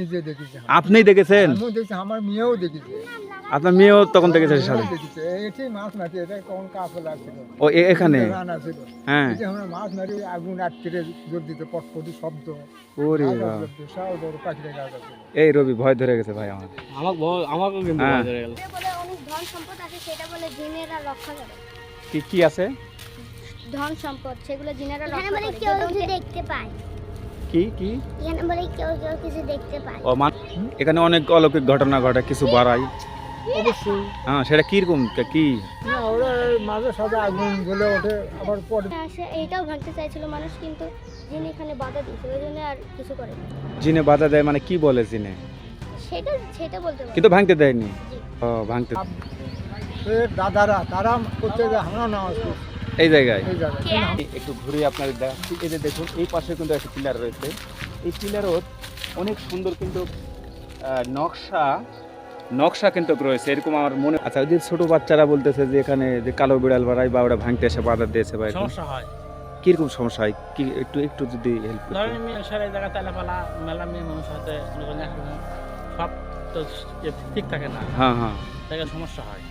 নিজে দেখেছি আপনিই দেখেছেন? আমিও দেখছি আমার মেয়েও দেখেছে। আপনার মেয়েও তখন দেখেছে সাথে দেখেছে এটি মাছ মারছে এটা কোন কাপড় লাগছিল ও এ- এখানে? রান্না ছিল। হ্যাঁ। এই যে আমরা মাছ মারি আগুন আটকে জোর দিতে পটপটি শব্দ। ওরে। বিশাল বড় পাখির গাছ আছে। এই রবি ভয় ধরে গেছে ভাই আমার। আমাকে ভয়- আমাকেও কিন্তু হ্যাঁ। ভয় ধরে গেল। অনেক ধন সম্পদ আছে সেটা বলে জিনেরা রক্ষা করে। কি কি আছে? ধন সম্পদ সেগুলো জিনেরা রক্ষা করে। কেউ যদি দেখতে পায়। কি কি? এখানে বলে কেউ কেউ কিছু দেখতে পায়। ও মান এখানে অনেক অলৌকিক ঘটনা ঘটে কিছু বাড়াই। অবশ্যই। হ্যাঁ সেটা কীরকম? কি না ওরা মাঝে সাথে আগুন জ্বলে ওঠে আবার পরে। সে এইটাও ভাঙতে চাইছিল মানুষ কিন্তু যিনি এখানে বাধা দিয়েছে ওই জন্য আর কিছু করে জিনে বাধা দেয় মানে কি বলে জিনে? সেটা সেটা বলতে কিন্তু ভাঙতে দেয়নি? ও ভাঙতে দাদারা তারা করতে যে হামলা নামাজ পড়ছে এই জায়গায়? একটু ঘুরে আপনাদের দেখাচ্ছি এই যে দেখুন এই পাশে কিন্তু একটা পিলার রয়েছে। এই পিলারও অনেক সুন্দর কিন্তু নকশা নকশা কিন্তু রয়েছে এরকম আমার মনে আচ্ছা ওই যে ছোট বাচ্চারা বলতেছে যে এখানে যে কালো বিড়াল বাড়াই বা ওরা ভাঙতে এসে বাধা দিয়েছে বা সমস্যা হয়। কীরকম সমস্যা হয়? কি একটু একটু যদি হেল্প ধরেন মেয়ে সারা জায়গা তেলাপালা মেলা মেয়ে মানুষ হাতে সব তো ঠিক থাকে না। হ্যাঁ হ্যাঁ। তাই সমস্যা হয়।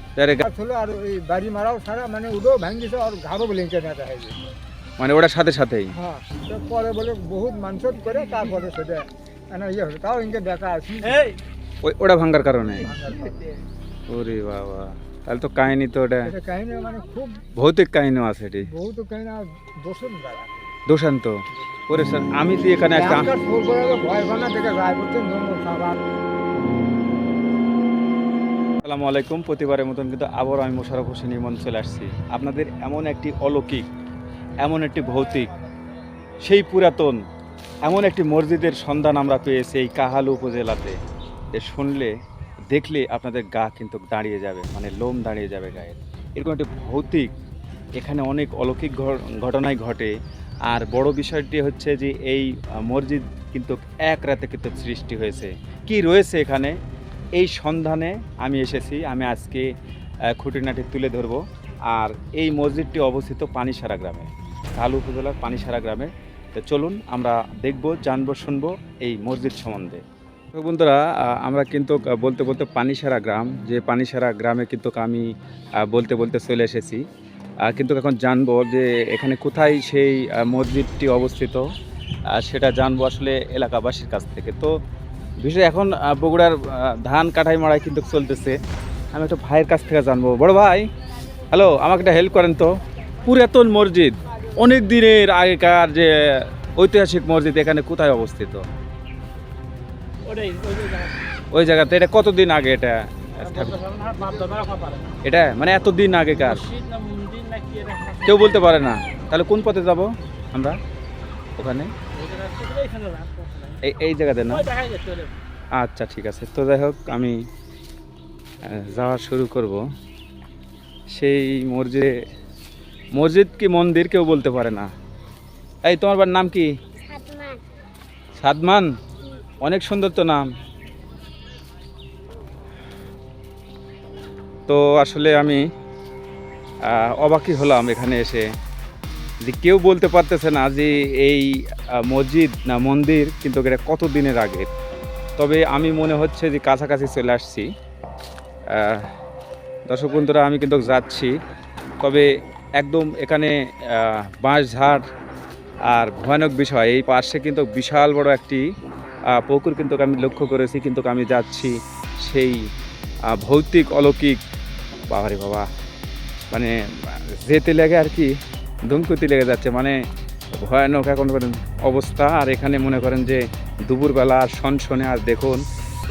আর ওই বাড়ি মারাও সারা মানে ভাঙিছে আর ঘাড়ও মানে ওটার সাথে সাথেই? হ্যাঁ পরে বলে বহুত মানুষ করে তারপরে সেটা মানে ইয়ে হলো তাও ইনকে দেখা আছে। ওই ওটা ভাঙার কারণে? ওরে বাবা তাহলে তো কাহিনী তো ওটা কাহিনী মানে খুব ভৌতিক কাহিনীও আছে এটি। বহুত কাহিনী দ্বারা দোষান্ত। ওরে স্যার আমি যে এখানে একটা তো ভয় বানা থেকে রায় করছে নম্বর খাবার আসসালামু আলাইকুম। প্রতিবারের মতন কিন্তু আবারও আমি মোশারফ হোসেন ইমন চলে আসছি। আপনাদের এমন একটি অলৌকিক, এমন একটি ভৌতিক, সেই পুরাতন, এমন একটি মসজিদের সন্ধান আমরা পেয়েছি এই কাহালু উপজেলাতে। যে শুনলে, দেখলে আপনাদের গা কিন্তু দাঁড়িয়ে যাবে মানে লোম দাঁড়িয়ে যাবে গায়ে। এরকম একটি ভৌতিক, এখানে অনেক অলৌকিক ঘটনাই ঘটে। আর বড় বিষয়টি হচ্ছে যে এই মসজিদ কিন্তু এক রাতে কিন্তু সৃষ্টি হয়েছে। কি রয়েছে এখানে? এই সন্ধানে আমি এসেছি, আমি আজকে খুঁটিনাটি তুলে ধরব। আর এই মসজিদটি অবস্থিত পানিসারা গ্রামে কালু উপজেলার পানিসারা গ্রামে। তো চলুন আমরা দেখব, জানব, শুনব এই মসজিদ সম্বন্ধে। বন্ধুরা আমরা কিন্তু বলতে বলতে পানিসারা গ্রাম, যে পানিসারা গ্রামে কিন্তু আমি বলতে বলতে চলে এসেছি। কিন্তু এখন জানব যে এখানে কোথায় সেই মসজিদটি অবস্থিত। সেটা জানব আসলে এলাকাবাসীর কাছ থেকে। তো বিষয় এখন বগুড়ার ধান কাটাই মারাই কিন্তু চলতেছে। আমি একটা ভাইয়ের কাছ থেকে জানব। বড় ভাই, হ্যালো, আমাকে একটা হেল্প করেন তো। পুরাতন মসজিদ, অনেক দিনের আগেকার যে ঐতিহাসিক মসজিদ, এখানে কোথায় অবস্থিত? ওই জায়গাতে, এটা কতদিন আগে এটা? এটা মানে এত দিন আগেকার? কেউ বলতে পারে না। তাহলে কোন পথে যাব আমরা? ওখানে? এই এই জায়গাতে না। আচ্ছা ঠিক আছে। তো যাই হোক আমি যাওয়া শুরু করব। সেই মসজিদে মসজিদ কি মন্দির কেউ বলতে পারে না? এই তোমার বাড়ির নাম কি? সাদমান। অনেক সুন্দর তো নাম। তো আসলে আমি অবাকই হলাম এখানে এসে। যে কেউ বলতে পারতেছে না যে এই মসজিদ না মন্দির কিন্তু এটা কত দিনের আগে। তবে আমি মনে হচ্ছে যে কাছাকাছি চলে আসছি। দর্শক বন্ধুরা, আমি কিন্তু যাচ্ছি। তবে একদম এখানে বাঁশঝাড় আর ভয়ানক বিষয়, এই পাশে কিন্তু বিশাল বড় একটি পুকুর কিন্তু আমি লক্ষ্য করেছি, কিন্তু আমি যাচ্ছি সেই ভৌতিক, অলৌকিক, বাবারে বাবা মানে যেতে লেগে আর কি। ধুমকুতি লেগে যাচ্ছে মানে ভয়ানক এখন করেন অবস্থা। আর এখানে মনে করেন যে দুপুরবেলা আর শনশনে আর দেখুন,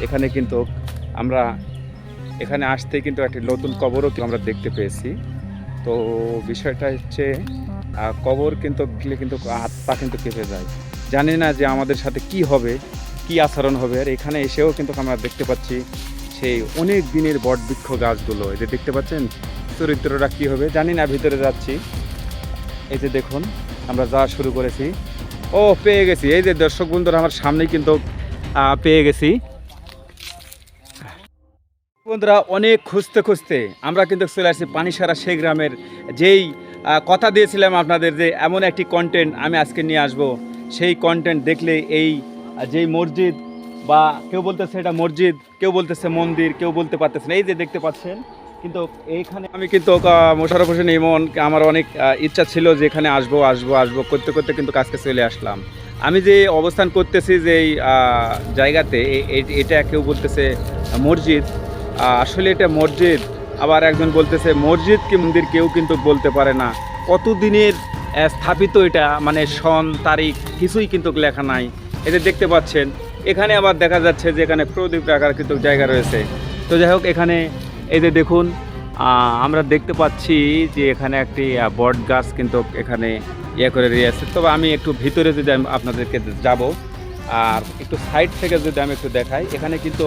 এখানে কিন্তু আমরা, এখানে আসতে কিন্তু একটি নতুন কবরও আমরা দেখতে পেয়েছি। তো বিষয়টা হচ্ছে কবর কিন্তু গেলে কিন্তু পা কিন্তু কেঁপে যায়। জানি না যে আমাদের সাথে কি হবে, কি আচরণ হবে। আর এখানে এসেও কিন্তু আমরা দেখতে পাচ্ছি, সেই অনেক দিনের বটবৃক্ষ গাছগুলো। এই যে দেখতে পাচ্ছেন, চরিত্রটা কি হবে? জানি না, ভিতরে যাচ্ছি। এই যে দেখুন, আমরা যাওয়া শুরু করেছি। ও, পেয়ে গেছি। এই যে দর্শক বন্ধুরা, আমার সামনেই কিন্তু পেয়ে গেছি। বন্ধুরা, অনেক খুঁজতে খুঁজতে আমরা কিন্তু চলে আসছি পানিসারা সেই গ্রামের যেই কথা দিয়েছিলাম আপনাদের যে এমন একটি কন্টেন্ট আমি আজকে নিয়ে আসব। সেই কন্টেন্ট দেখলে এই, যেই মসজিদ বা কেউ বলতেছে এটা মসজিদ, কেউ বলতেছে মন্দির, কেউ বলতে পারতেছে না। এই যে দেখতে পাচ্ছেন কিন্তু এইখানে আমি কিন্তু আহ, মোশাররফ হোসেন ইমন আমার অনেক ইচ্ছা ছিল যে এখানে আসব আসব আসব করতে করতে কিন্তু কাজকে চলে আসলাম। আমি যে অবস্থান করতেছি যে এই জায়গাতে এটা কেউ বলতেছে মসজিদ আসলে এটা মসজিদ। আবার একজন বলতেছে মসজিদ কি মন্দির কেউ কিন্তু বলতে পারে না। কতদিনের স্থাপিত এটা মানে সন তারিখ কিছুই কিন্তু লেখা নাই। এদের দেখতে পাচ্ছেন এখানে আবার দেখা যাচ্ছে যে এখানে প্রদীপ রাখার কিন্তু জায়গা রয়েছে। তো যাই হোক এখানে এই যে দেখুন আমরা দেখতে পাচ্ছি যে এখানে একটি বট গাছ কিন্তু এখানে ইয়ে করে রয়েছে তবে আমি একটু ভিতরে যদি আমি আপনাদেরকে যাব, আর একটু সাইড থেকে যদি আমি একটু দেখাই, এখানে কিন্তু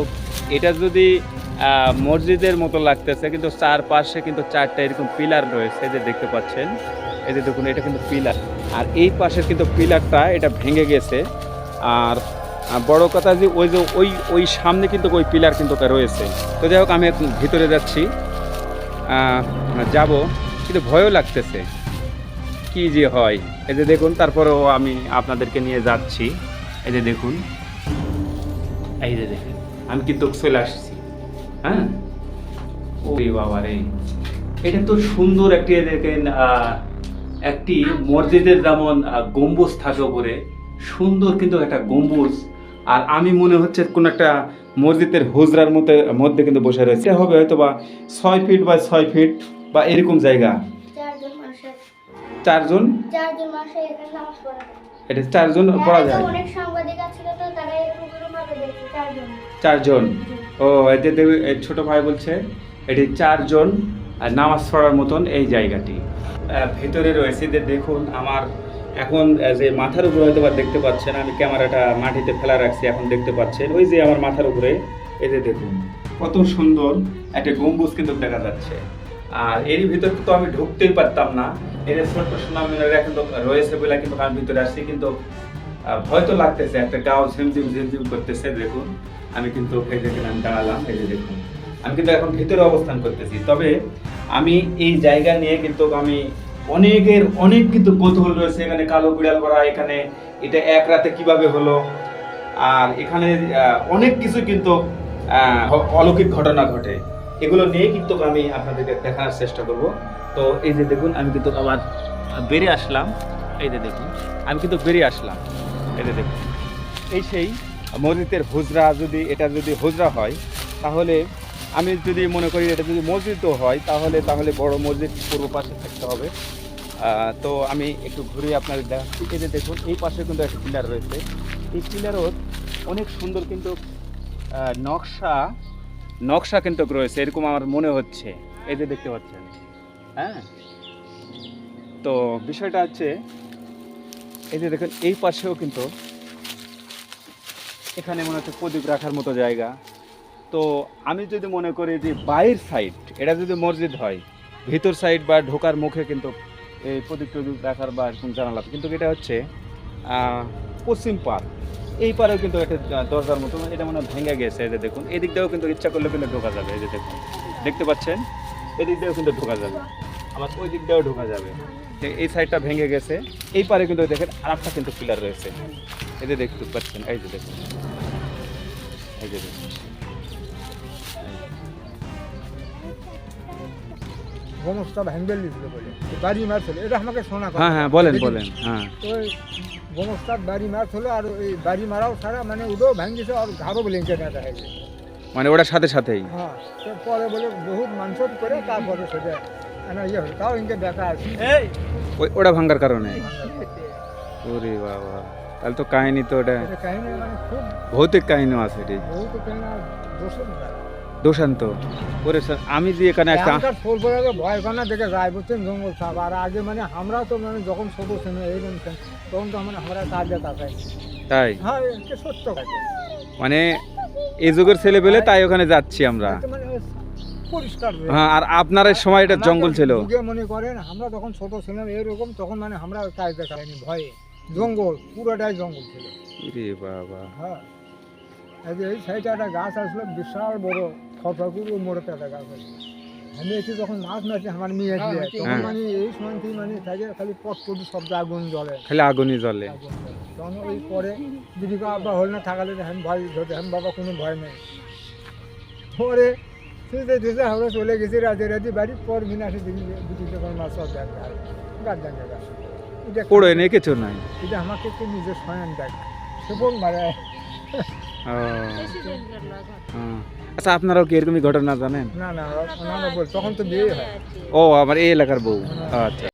এটা যদি মসজিদের মতো লাগতেছে, কিন্তু চারপাশে কিন্তু চারটা এরকম পিলার রয়েছে যে দেখতে পাচ্ছেন। এই যে দেখুন, এটা কিন্তু পিলার। আর এই পাশের কিন্তু পিলারটা, এটা ভেঙে গেছে। আর বড় কথা যে ওই যে ওই ওই সামনে কিন্তু ওই পিলার কিন্তু রয়েছে। তো যাই হোক, আমি ভিতরে যাচ্ছি। যাব। কিন্তু ভয়ও লাগতেছে। কি যে হয়। এই যে দেখুন, তারপরেও আমি আপনাদেরকে নিয়ে যাচ্ছি। এই যে দেখুন। এই যে দেখুন, আমি কিন্তু চলে আসছি। হ্যাঁ? ওরে বাবা রে। এটা তো সুন্দর একটি, দেখেন একটি মসজিদের যেমন গম্বুজ থাকে উপরে, সুন্দর কিন্তু একটা গম্বুজ। আর আমি মনে হচ্ছে কোন একটা মসজিদের হুজরার মধ্যে মধ্যে কিন্তু বসে রয়েছে। এটা হবে হয়তো বা ছয় ফিট বা ছয় ফিট বা এরকম জায়গা। চারজন। এটা চারজন পড়া যায়? চারজন। ও এতে ছোট ভাই বলছে এটি চারজন নামাজ পড়ার মতন এই জায়গাটি। ভেতরে রয়েছে যে দেখুন আমার এখন যে মাথার উপরে হয়তো বা দেখতে পাচ্ছেন, আমি ক্যামেরাটা মাটিতে ফেলা রাখছি, এখন দেখতে পাচ্ছেন। ওই যে আমার মাথার উপরে, এই যে দেখুন, কত সুন্দর একটা গম্বুজ কিন্তু দেখা যাচ্ছে। আর এরই ভিতর তো আমি ঢুকতেই পারতাম না। এর ছোট্ট এখন কিন্তু রয়েছে বলে কিন্তু আমি ভিতরে আসছি, কিন্তু ভয় তো লাগতেছে। একটা গাও ঝিমঝিম ঝিমঝিম করতেছে, দেখুন। আমি কিন্তু এই যে আমি দাঁড়ালাম, এই যে দেখুন। আমি কিন্তু এখন ভিতরে অবস্থান করতেছি। তবে আমি এই জায়গা নিয়ে কিন্তু আমি অনেকের অনেক কিন্তু কৌতূহল রয়েছে। এখানে কালো বিড়াল করা, এখানে এটা এক রাতে কীভাবে হলো? আর এখানে অনেক কিছু কিন্তু অলৌকিক ঘটনা ঘটে। এগুলো নিয়ে কিন্তু আমি আপনাদেরকে দেখানোর চেষ্টা করব। তো এই যে দেখুন, আমি কিন্তু আবার বেরিয়ে আসলাম। এই যে দেখুন, আমি কিন্তু বেরিয়ে আসলাম। এই যে দেখুন, এই সেই মসজিদের হুজরা যদি, এটা যদি হুজরা হয়, তাহলে আমি যদি মনে করি এটা যদি মসজিদও হয়, তাহলে তাহলে বড় মসজিদ পূর্ব পাশে থাকতে হবে। তো আমি একটু ঘুরে আপনাদের দেখাচ্ছি যে দেখুন, এই পাশে কিন্তু একটা পিলার রয়েছে। এই পিলারও অনেক সুন্দর কিন্তু নকশা নকশা কিন্তু রয়েছে, এরকম আমার মনে হচ্ছে। এই যে দেখতে পাচ্ছেন হ্যাঁ? তো বিষয়টা হচ্ছে, এই যে দেখুন, এই পাশেও কিন্তু এখানে মনে হচ্ছে প্রদীপ রাখার মতো জায়গা। তো আমি যদি মনে করি যে বাইর সাইড এটা যদি মসজিদ হয় ভিতর সাইড বা ঢোকার মুখে কিন্তু এই প্রদীপ টদীপ রাখার বা এরকম জানালা কিন্তু এটা হচ্ছে পশ্চিম পার এই পারেও কিন্তু একটা আহ, দরজার মতো এটা মনে ভেঙে গেছে এই যে দেখুন। এদিক দিয়েও কিন্তু ইচ্ছা করলে কিন্তু ঢোকা যাবে এই যে দেখুন। দেখতে পাচ্ছেন? এদিক দিয়েও কিন্তু ঢোকা যাবে। আবার ওই দিক দিয়েও ঢোকা যাবে। এই সাইডটা ভেঙে গেছে এই পারে কিন্তু দেখেন আরেকটা কিন্তু পিলার রয়েছে। যে দেখতে পাচ্ছেন এই যে দেখুন। এই যে দেখুন। গোমসটা ভ্যাঙ্গেল দিছিল বলে বাড়ি মারছিল এটা আমাকে শোনা হ্যাঁ হ্যাঁ বলেন বলেন হ্যাঁ। ওই গোমস্তার বাড়ি মার হলো আর ওই বাড়ি মারাও সারা মানে উডেও ভেঙেছে আর ঘাড়ও ব্লিঙ্কে না দেখা গেছে। মানে ওটার সাথে সাথেই? হ্যাঁ পরে বলে বহুত মানসত করে তারপরে সেটা মানে ইয়ে হলো তাও ইনকে দেখা আছে। ওই ওটা ভাঙ্গার কারণে? ওরে বাবা তাহলে তো কাহিনী তো ওটা এটা কাহিনী মানে খুব ভৌতিক কাহিনীও আছে এটি। বহুত কাহিনী দোষান্ত। ওরে স্যার আমি যে এখানে একটা এখনকার ফোর পরে ভয় কান্না দেখে যায় বুঝছেন জঙ্গল সাপ। আর আগে মানে আমরা তো মানে যখন ছোট ছিল ছিল, তখন তো মানে আমরা কাজে তাকাই। তাই? হ্যাঁ সত্য কাজে মানে এই যুগের ছেলে পেলে তাই ওখানে যাচ্ছি আমরা। মানে পরিষ্কার হ্যাঁ আর আপনার এই সময় এটা জঙ্গল ছিল। মনে করেন আমরা তখন ছোট ছিলাম এরকম তখন মানে আমরা কাজ দেখাইনি ভয়ে। জঙ্গল পুরোটাই জঙ্গল ছিল। রে বাবা। হ্যাঁ। এই এই সাইডে একটা গাছ আসলো বিশাল বড়। ও মোড়তে একটা গাছ আমি এসে যখন মাছ মারছি আমার মেয়ে আসলে তখন হ্যাঁ। মানে এই সময় থেকে মানে থাকে খালি পট পট শব্দ আগুন জ্বলে। খালি আগুনই জ্বলে। জ্বলে। তখন ওই পরে দিদি বাবা হল না থাকালে আমি ভয় ধরতে আমি বাবা কোনো ভয় নেই। পরে শুনতে দিতে আমরা চলে গেছি রাতে রাতে বাড়ির পর দিন আসে দিদি দিদি যখন মাছ সব দেখ গাছ দেখা পড়ে নেই কিছু নাই। এটা আমাকে একটু নিজের স্বয়ং দেখ সেবন মারে। আচ্ছা আপনারাও কি এরকমই ঘটনা জানেন? না না তখন তো বিয়ে হয়। ও আমার এই এলাকার বউ। আচ্ছা।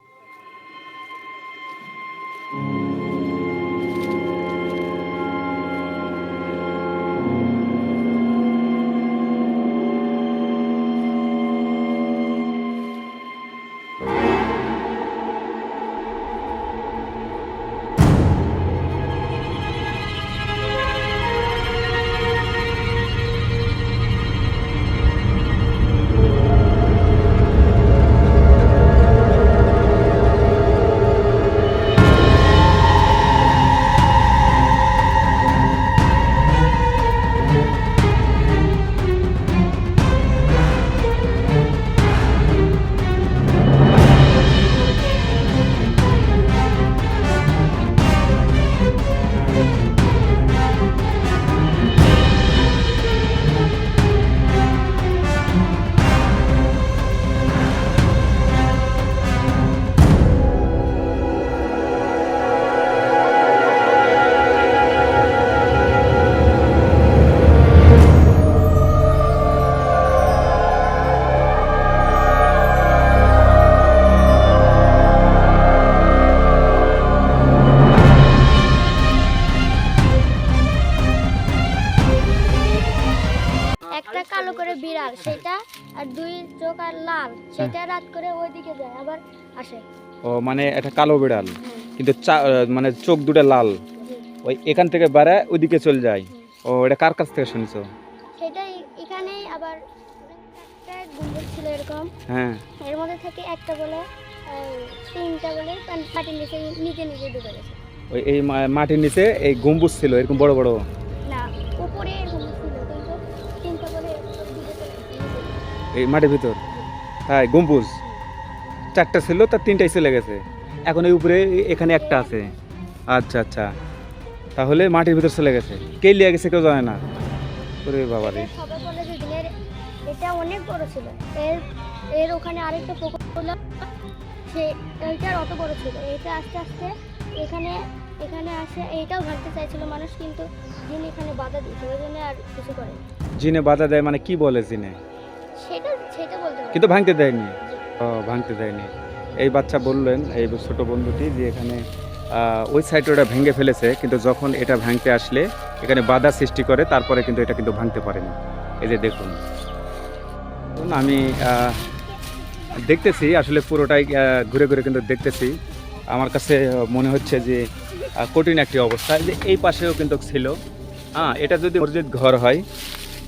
আর লাল সেটা রাত করে ওইদিকে যায় আবার আসে। ও মানে এটা কালো বিড়াল হ্যাঁ, কিন্তু মানে চোখ দুটো লাল। ওই এখান থেকে বাড়ায় ওইদিকে চলে যায়। ও এটা কার কাছ থেকে শুনছো? সেটা এখানেই আবার একটা গুম্বুজ ছিল এরকম। হ্যাঁ। এর মধ্যে থেকে একটা বলে তিনটা বলে মাটির নিচে নিজে নিজে ডুবে গেছে। ওই এই মাটির নিচে এই গম্বুজ ছিল এরকম বড় বড়। না উপরে এরকম ছিল কিন্তু তিনটা বলে এরকম ডুবে চলে গেছে। নিচে। এই মাটির ভিতর? হ্যাঁ গম্বুজ। চারটা ছিল তার তিনটাই চলে গেছে। এখন এই উপরে এখানে একটা আছে। আচ্ছা আচ্ছা। তাহলে মাটির ভিতর চলে গেছে। কে লিয়ে গেছে কেউ জানে না। ওরে বাবা রে। এটা অনেক বড় ছিল। এর এর ওখানে আরেকটা পুকুর হলো সে এইটার অত বড় ছিল। এটা আস্তে আস্তে এখানে এখানে আসে। এইটাও ভাঙতে চাইছিল মানুষ কিন্তু যিনি এখানে বাধা দিয়েছে। ওই জন্য আর কিছু করে জিনে বাধা দেয় মানে কি বলে জিনে? সেটা কিন্তু ভাঙতে দেয়নি। ও ভাঙতে দেয়নি। এই বাচ্চা বললেন এই ছোট বন্ধুটি যে এখানে ওই সাইডে ওটা ভেঙে ফেলেছে কিন্তু যখন এটা ভাঙতে আসলে এখানে বাধা সৃষ্টি করে তারপরে কিন্তু এটা কিন্তু ভাঙতে পারেনি এই যে দেখুন, আমি দেখতেছি আসলে পুরোটাই ঘুরে ঘুরে কিন্তু দেখতেছি। আমার কাছে মনে হচ্ছে যে কঠিন একটি অবস্থা। যে এই পাশেও কিন্তু ছিল। হ্যাঁ এটা যদি মসজিদ ঘর হয়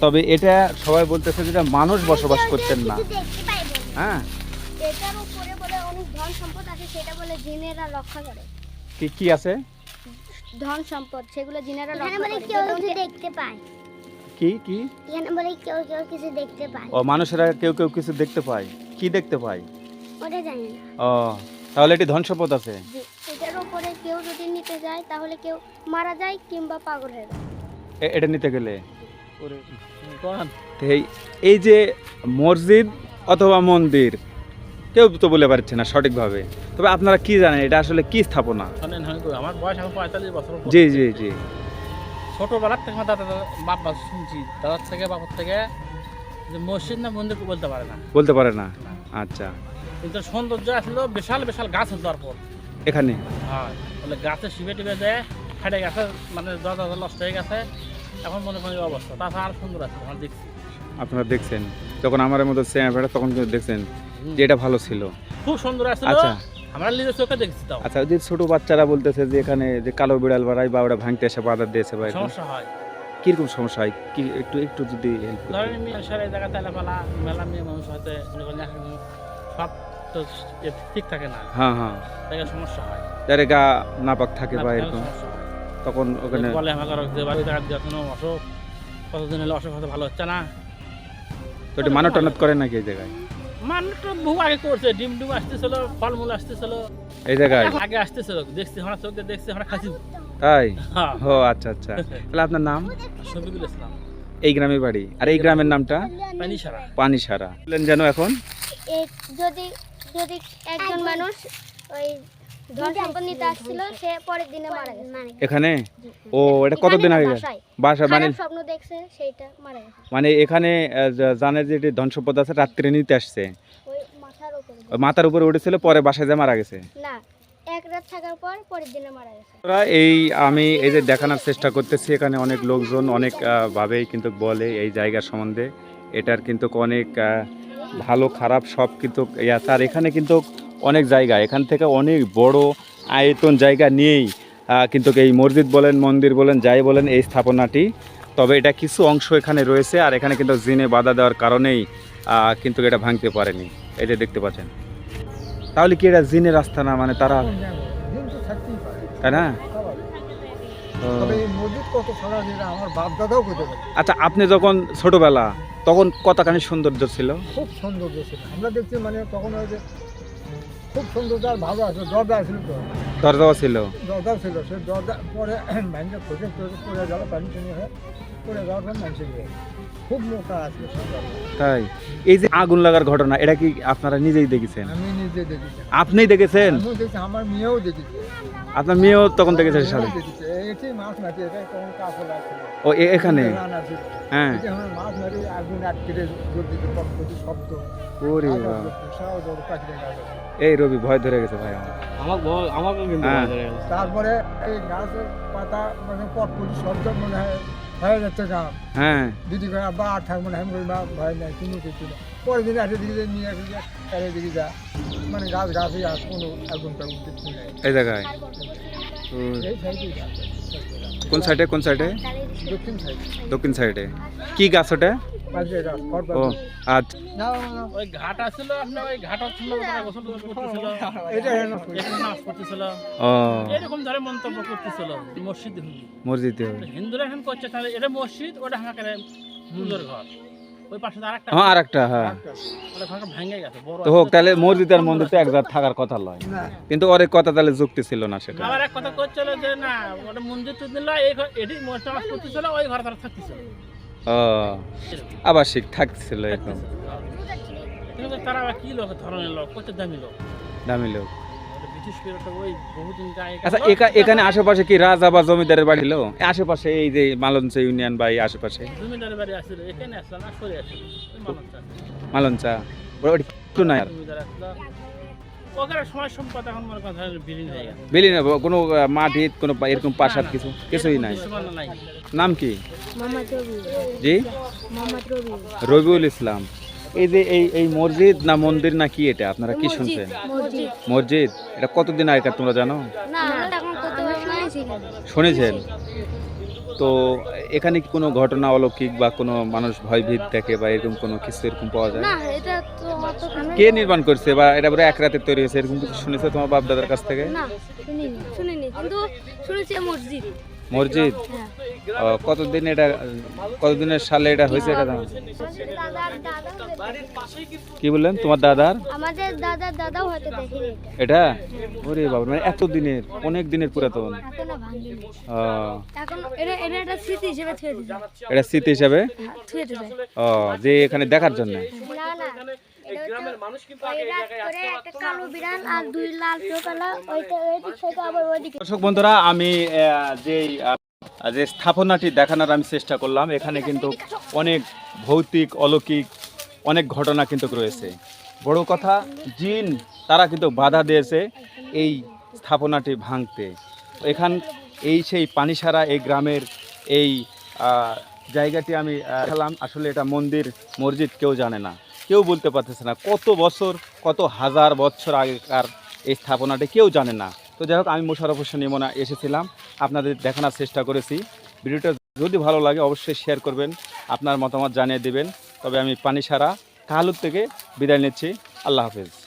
তবে এটা সবাই বলতেছে যেটা মানুষ বসবাস করতেন না। হ্যাঁ। এটার উপরে বলে অনেক ধন সম্পদ আছে সেটা বলে জিনেরা রক্ষা করে। কি কি আছে? ধন সম্পদ সেগুলো জিনেরা এখানে রক্ষা বলে করে। কেউ কিছু দেখতে পায়। কি কি? এখানে বলে কেউ কেউ কিছু দেখতে পায়। ও মানুষেরা কেউ কেউ কিছু দেখতে পায়। কি দেখতে পায়? ওটা জানি না। ও তাহলে এটি ধন সম্পদ আছে। জি, এটার উপরে কেউ যদি নিতে যায় তাহলে কেউ মারা যায় কিংবা পাগল হয়ে যায়। এ- এটা নিতে গেলে? এই যে মসজিদ অথবা মন্দির কেউ তো বলে পারছে না সঠিকভাবে। তবে আপনারা কি জানেন এটা আসলে কি স্থাপনা? আমার বয়স এখন পঁয়তাল্লিশ বছর। জি জি জি। ছোটবেলার থেকে আমার দাদা বাপ শুনছি দাদার থেকে বাবার থেকে যে মসজিদ না মন্দির বলতে পারে না। বলতে পারে না? আচ্ছা। কিন্তু সৌন্দর্য আসলে বিশাল বিশাল গাছ হতো তারপর এখানে? হ্যাঁ গাছে শিবে টিপে দেয় ফেটে গেছে মানে দরজা নষ্ট হয়ে গেছে এখন মনে অবস্থা। তাছাড়া আর সুন্দর আছে আমার দেখছি। আপনারা দেখছেন যখন আমার মতো সেম ফেটা তখন কিন্তু দেখছেন যে এটা ভালো ছিল। খুব সুন্দর আছে আচ্ছা। আমরা নিজের চোখে দেখছি তাও। আচ্ছা যে ছোট বাচ্চারা বলতেছে যে এখানে যে কালো বিড়াল বাড়াই বা ওরা ভাঙতে এসে বাধা দিয়েছে এরকম। সমস্যা হয়। কীরকম সমস্যা হয়? কি একটু একটু যদি হেল্প ধরেন এই তেলাপালা মেলা মেয়ে মানুষ হয়তো মনে সব তো ঠিক থাকে না। হ্যাঁ হ্যাঁ। সমস্যা হয়। গা নাপাক থাকে বা এরকম। তখন ওখানে বলে আমাকে যে বাড়ি টাকা দিয়ে কোনো অসুখ কতদিন হলে অসুখ হয়তো ভালো হচ্ছে না। তো এটা মানত টানত করে নাকি এই জায়গায়? মানুষ তো বহু আগে করছে ডিম ডিম আসতেছিল ফলমূল আসতেছিল। এই জায়গায়? আগে আসতেছিল দেখছি আমরা চোখে দেখছি আমরা খাচ্ছি। তাই? হ্যাঁ। ও আচ্ছা আচ্ছা। তাহলে আপনার নাম? শফিকুল ইসলাম। এই গ্রামে বাড়ি। আর এই গ্রামের নামটা? পানি সারা পানিসারা বললেন যেন এখন? যদি যদি একজন মানুষ ওই ধন সম্পদ নিতে আসছিল সে পরের দিনে মারা গেছে। এখানে? ও এটা কতদিন আগে বাসা মানে স্বপ্ন দেখছে সেইটা মারা গেছে। মানে এখানে জানে যে ধন সম্পদ আছে রাত্রে নিতে আসছে। মাথার উপরে ওই মাথার উপরে উঠেছিল পরে বাসায় যা মারা গেছে। না এক রাত থাকার পর পরের দিনে মারা গেছে। ওরা এই আমি এই যে দেখানোর চেষ্টা করতেছি এখানে অনেক লোকজন অনেক ভাবেই কিন্তু বলে এই জায়গা সম্বন্ধে। এটার কিন্তু অনেক ভালো খারাপ সব কিন্তু ইয়ে আছে আর এখানে কিন্তু অনেক জায়গা এখান থেকে অনেক বড় আয়তন জায়গা নিয়েই কিন্তু এই মসজিদ বলেন মন্দির বলেন যাই বলেন এই স্থাপনাটি। তবে এটা কিছু অংশ এখানে রয়েছে আর এখানে কিন্তু জিনে বাধা দেওয়ার কারণেই কিন্তু এটা ভাঙতে পারেনি। এই যে দেখতে পাচ্ছেন। তাহলে কি এটা জিনের রাস্তা না মানে তারা তাই না? আচ্ছা আপনি যখন ছোটবেলা তখন কতখানি সৌন্দর্য ছিল? খুব সৌন্দর্য ছিল। আমরা দেখছি মানে তখন খুব সুন্দর আর ভালো আছে দরজা ছিল তো। দরজাও ছিল? দরজা ছিল সে দরজা পরে ব্যাংকে খুঁজে পড়ে গেল পানি টানি হয়ে পড়ে যাওয়ার পর মানুষের খুব মোটা আছে তাই? এই যে আগুন লাগার ঘটনা এটা কি আপনারা নিজেই দেখেছেন? আমি নিজে দেখেছি। আপনিই দেখেছেন? আমার মেয়েও দেখেছি। আপনার মেয়েও তখন দেখেছে সাথে ও এখানে? হ্যাঁ। এই রবি ভয় ধরে গেছে ভাই আমার। আমাকে আমাকে কিন্তু হ্যাঁ। তারপরে এই গাছের পাতা মানে পটপটি শব্দ মনে হয় হয়ে যাচ্ছে হ্যাঁ। দিদি আব্বা আর থাকব না ভয় নাই কোনো কিছু না। পরের দিন আসে দিকে নিয়ে আসে যে আরে দিকে যা। মানে গাছ গাছই আর কোনো কিছু এই জায়গায়? গাছ কোন সাইডে কোন সাইডে? দক্ষিণ সাইড। দক্ষিণ সাইডে। কি গাছ ওটা? পাশে গাছ খড় ও পাতা। আচ্ছা না না, না। ওই ঘাট আসছিল আপনার ওই ঘাট ছিল গোসল করতেছিল। এটা হেন এখানে ও। এরকম ধরে মন্তব্য করতেছিল মসজিদ মসজিদে। হিন্দুরা এখন করছে তাহলে এটা মসজিদ ওটা হাঁকারে পুজোর ঘর। হ্যাঁ আর একটা হ্যাঁ ওটা ঘরটা ভেঙে গেছে বড় তো হোক তাহলে মসজিদ আর মন্দির তো এক জায়গায় থাকার কথা লয়। কিন্তু ওর কথা তাহলে যুক্তি ছিল না সেটা। আবার এক কথা করছিল যে না ওটা মন্দির তো দিল এই এটি মসজিদ করতেছিল ওই ঘর তারা থাকতেছিল। ও আবাসিক থাকছিল এরকম। তারা আবার কি লোক ধরনের লোক কত দামি লোক? দামি লোক। আচ্ছা একা- এখানে আশেপাশে কি রাজা বা জমিদারের বাড়ি ছিল আশেপাশে এই যে মালঞ্চ ইউনিয়ন বা এই আশেপাশে? না মালঞ্চা একটু নাই আর। জমিদার আসলো ওখানে সময় সম্পদ এখন করেন ধরেন বিলীন গেছে। বিলি না কোনো মাটি কোনো এরকম প্রাসাদ কিছু? কিছুই নাই। নাম কি? জি? রবিউল ইসলাম। এই যে এই এই মসজিদ না মন্দির না কি এটা? আপনারা কি শুনছেন? মসজিদ। এটা কতদিন আগেকার তোমরা জানো? শুনেছেন? তো এখানে কি কোনো ঘটনা অলৌকিক বা কোনো মানুষ ভয়ভীত দেখে বা এরকম কোনো কিছু এরকম পাওয়া যায়? কে নির্মাণ করছে বা এটা পুরো এক রাতে তৈরি হয়েছে? এরকম কিছু শুনেছো তোমার বাপ দাদার কাছ থেকে? না শুনিনি শুনিনি। কিন্তু শুনেছি মসজিদ। মসজিদ? হ্যাঁ। কতদিন এটা কতদিনের সালে এটা হয়েছে এটা কি বললেন? তোমার দাদার? আমাদের দাদার দাদাও হয়তো দেখেনি এটা। ওরে বাবা মানে এত দিনের অনেক দিনের পুরাতন। এটা স্মৃতি হিসেবে এটা স্মৃতি হিসাবে? ও যে এখানে দেখার জন্য। না না এটা হচ্ছে ওই রাত করে একটা কালো বিড়াল আর দুই লাল চোখালা ওইটা ওই দিক থেকে আবার ওইদিকে দর্শক বন্ধুরা আমি যেই যে স্থাপনাটি দেখানোর আমি চেষ্টা করলাম এখানে কিন্তু অনেক ভৌতিক অলৌকিক অনেক ঘটনা কিন্তু রয়েছে। বড় কথা জিন তারা কিন্তু বাধা দিয়েছে এই স্থাপনাটি ভাঙতে। এখান এই সেই পানিসারা এই গ্রামের এই জায়গাটি আমি আহ, দেখালাম। আসলে এটা মন্দির মসজিদ কেউ জানে না। কেউ বলতে পারতেছে না। কত বছর, কত হাজার বছর আগেকার এই স্থাপনাটি কেউ জানে না। তো যাই হোক, আমি মোশারফ হোসেন ইমনা এসেছিলাম। আপনাদের দেখানোর চেষ্টা করেছি। ভিডিওটা যদি ভালো লাগে অবশ্যই শেয়ার করবেন, আপনার মতামত জানিয়ে দেবেন। তবে আমি পানি সারা কাহালুর থেকে বিদায় নিচ্ছি। আল্লাহ হাফেজ।